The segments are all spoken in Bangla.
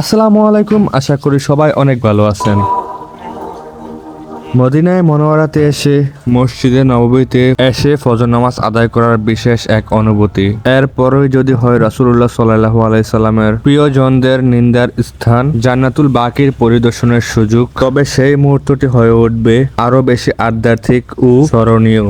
আসসালামু আলাইকুম, আশা করি সবাই অনেক ভালো আছেন। মদিনায় মনোয়ারাতে এসে, মসজিদে নববীতে এসে ফজর নামাজ আদায় করার বিশেষ এক অনুভূতি। এরপরই যদি হয় রাসুল্লাহ সাল্লাহ আলাইসাল্লামের প্রিয়জনদের নিন্দার স্থান, জান্নাতুল বাকির পরিদর্শনের সুযোগ, তবে সেই মুহূর্তটি হয়ে উঠবে আরও বেশি আধ্যাত্মিক ও স্মরণীয়।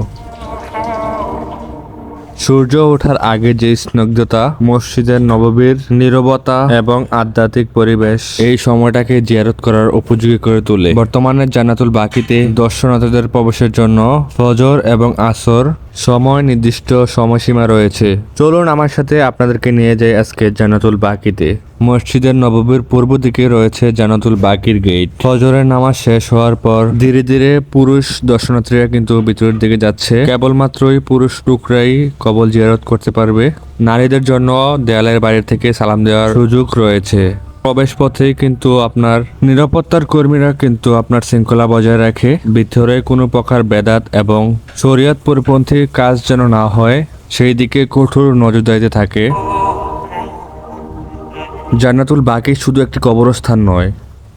সূর্য ওঠার আগে যে স্নগ্ধতা, মসজিদের নববীর নিরবতা এবং আধ্যাত্মিক পরিবেশ, এই সময়টাকে জিয়ারত করার উপযোগী করে তোলে। বর্তমানে জানাতুল বাকিতে দর্শনার্থীদের প্রবেশের জন্য ফজর এবং আসর সময় নির্দিষ্ট সময়সীমা রয়েছে। চলুন আমার সাথে আপনাদেরকে নিয়ে যাই আজকে জান্নাতুল বাকিতে। মসজিদের নববীর পূর্ব দিকে রয়েছে জানাতুল বাকির গেট। ফজরের নামাজ শেষ হওয়ার পর ধীরে ধীরে পুরুষ দর্শনার্থীরা কিন্তু ভিতরের দিকে যাচ্ছে। কেবলমাত্রই পুরুষ টুকরাই কবল জিয়ারত করতে পারবে। নারীদের জন্য দেয়ালের বাইরে থেকে সালাম দেওয়ার সুযোগ রয়েছে। প্রবেশ পথে কিন্তু আপনার নিরাপত্তার কর্মীরা কিন্তু আপনার শৃঙ্খলা বজায় রাখে। ভিতরে কোনো প্রকার বেদাত এবং শরীয়ত পরিপন্থী কাজ যেন না হয়, সেই দিকে কঠোর নজরদারিতে থাকে। জান্নাতুল বাকি শুধু একটি কবরস্থান নয়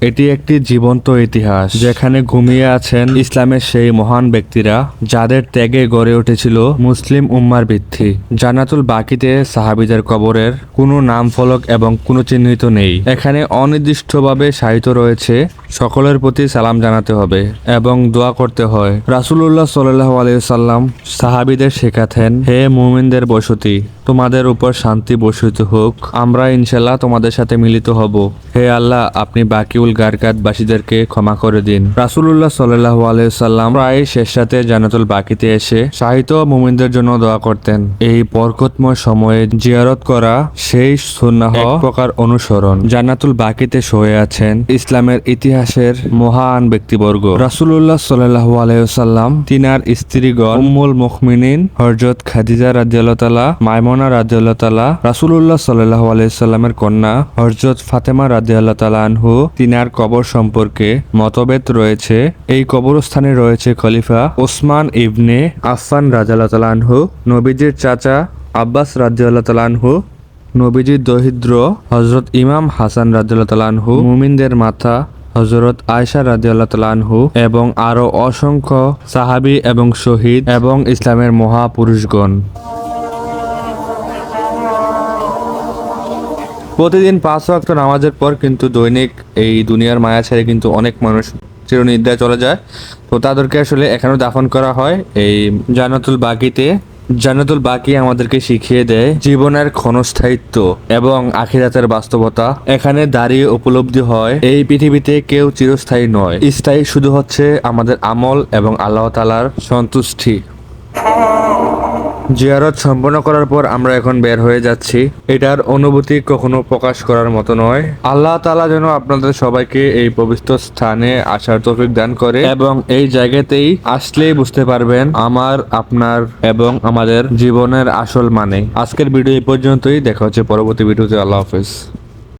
এটি একটি জীবন্ত ইতিহাস যেখানে ঘুমিয়ে আছেন ইসলামের সেই মহান ব্যক্তিরা যাদের ত্যাগে গড়ে উঠেছিল মুসলিম উম্মার ভিত্তি। জানাতুল বাকিতে সাহাবিদের কবরের কোনো নাম ফলক এবং কোনো চিহ্নিত নেই। এখানে অনির্দিষ্টভাবে সাহিত্য রয়েছে সকলের প্রতি সালাম জানাতে হবে এবং দোয়া করতে হয়। রাসুলুল্লাহ সাল্লাহ আলাইসাল্লাম সাহাবিদের শেখাতেন, হে মুমিনদের বসতি, তোমাদের উপর শান্তি বসিত হোক, আমরা ইনশাল্লাহ তোমাদের সাথে মিলিত হব। হে আল্লাহ, আপনি বাকিউল গারকাতবাসীদেরকে ক্ষমা করে দিন। রাসুলুল্লাহ সাল্লাহ আলাইসাল্লাম প্রায় শেষ রাতে জানাতুল বাকিতে এসে সাহিত্য মুমিনদের জন্য দোয়া করতেন। এই বরকতময় সময়ে জিয়ারত করা সেই সুন্নাহ প্রকার অনুসরণ। জান্নাতুল বাকিতে শুয়ে আছেন ইসলামের ইতিহাসের মহান ব্যক্তিবর্গ। রাসুলুল্লাহ সাল্লাহ আলাইসাল্লাম তিনার স্ত্রীগণ উম্মুল মুখমিনিন হরজত খাদিজা রাজিয়াল্লাহ তালা মাইমনা রাজিয়াল্লাহ তালা রাসুলুল্লাহ সাল্লাহ আলাইসাল্লামের কন্যা হরজত ফাতেমা রাজিয়াল্লাহ তালা আনহু তিনার কবর সম্পর্কে মতভেদ রয়েছে। এই কবরস্থানে রয়েছে খলিফা ওসমান ইবনে আফফান রাজিয়াল্লাহ তালা আনহু, নবীজির চাচা আব্বাস রাজিয়াল্লাহ তালা আনহু, নবীজির দহিদ্র হজরত ইমাম হাসান রাজিয়াল্লাহ তালা আনহু, মুমিনদের মাথা হজরত আয়সা রাজিয়াল্লাহ তালানহু এবং আরও অসংখ্য সাহাবি এবং শহীদ এবং ইসলামের মহাপুরুষগণ। প্রতিদিন পাঁচ ওয়াক্ত নামাজের পর কিন্তু দৈনিক এই দুনিয়ার মায়া ছেড়ে কিন্তু অনেক মানুষ চিরনিদ্রায় চলে যায়। তো তাদেরকে আসলে এখানেও দাফন করা হয়। এই জান্নাতুল বাকিতে জান্নাতুল বাকি আমাদেরকে শিখিয়ে দেয় জীবনের ক্ষণস্থায়িত্ব এবং আখিরাতের বাস্তবতা। এখানে দাঁড়িয়ে উপলব্ধি হয়, এই পৃথিবীতে কেউ চিরস্থায়ী নয়। স্থায়ী শুধু হচ্ছে আমাদের আমল এবং আল্লাহ তালার সন্তুষ্টি। জিয়ারত সম্পন্ন করার পর আমরা এখন বের হয়ে যাচ্ছি। এটার অনুভূতি কখনো প্রকাশ করার মতো নয়। আল্লাহ তালা যেন আপনাদের সবাইকে এই পবিত্র স্থানে আসার তৌফিক দান করে এবং এই জায়গাতেই আসলেই বুঝতে পারবেন আমার, আপনার এবং আমাদের জীবনের আসল মানে। আজকের ভিডিও এই পর্যন্তই। দেখা হচ্ছে পরবর্তী ভিডিওতে। আল্লাহ হাফেজ।